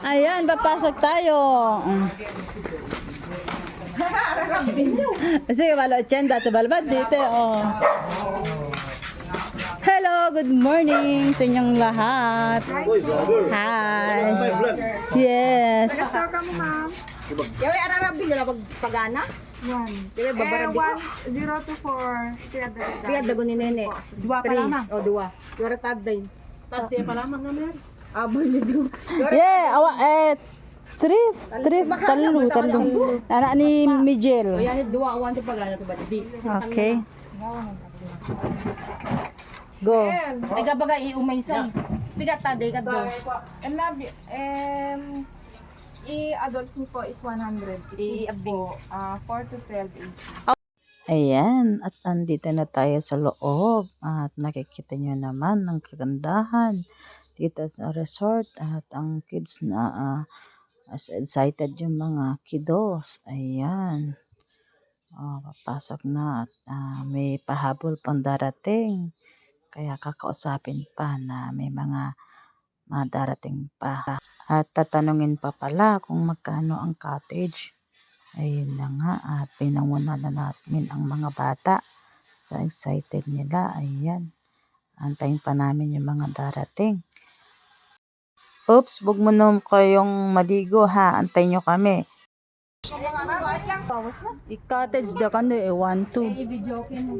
Ayan, papasok tayo. Sige, walo chenda sa balbad dito. Oh. Hello, good morning sa inyong lahat. Hi. Yes. Saka mo, ma'am. Yawe ararabi nila pag pagana. One. Yawe Eh, babarabi ko. one, zero to four. Kaya dagdag. Kaya dago ni nene. Dua pa lamang. O dua. Yara taday. Tati pa lamang na mer. Abo ni do. Yeah, awa, eh, trip, trip, talo, talo. Anak ni O Mijel. yan ni dua awan ti pagana to badi. Okay. Go. Ay gabaga iumay sa. Bigat taday ka do. And love you. Um, i-adults niyo po is 100. Kids po, ah 4 to 12 age. Ayan, at andito na tayo sa loob at nakikita nyo naman ang kagandahan dito sa resort at ang kids na ah, as excited yung mga kiddos. Ayan. Oh, papasok na at ah, may pahabol pang darating. Kaya kakausapin pa na may mga mga darating pa. At tatanungin pa pala kung magkano ang cottage. Ayun na nga at pinanguna na namin ang mga bata. Sa excited nila, ayan. Antayin pa namin yung mga darating. Oops, wag mo na kayong maligo ha. Antayin nyo kami. I-cottage da ka eh, 1, 2. I-video okay mo.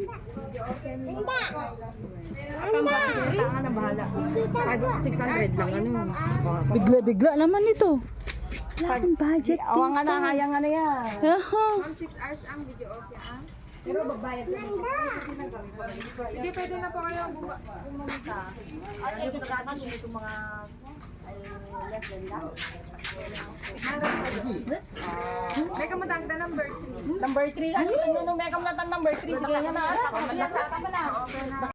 Tangan na bahala. 600 lang ano. Bigla-bigla naman ito. Wala akong budget. Awang nga na hayang nga na yan. Aha. Ma'am, 6 hours ang video okay, ah? Pero babayad ka. Sige, pwede na po kayo pumunta. Ay, ay, kailangan mo itong mga than that. May kamatang na number 3. Number 3. Ano, ano, ano, may kamlatan number 3. Sige nga na. Tama na.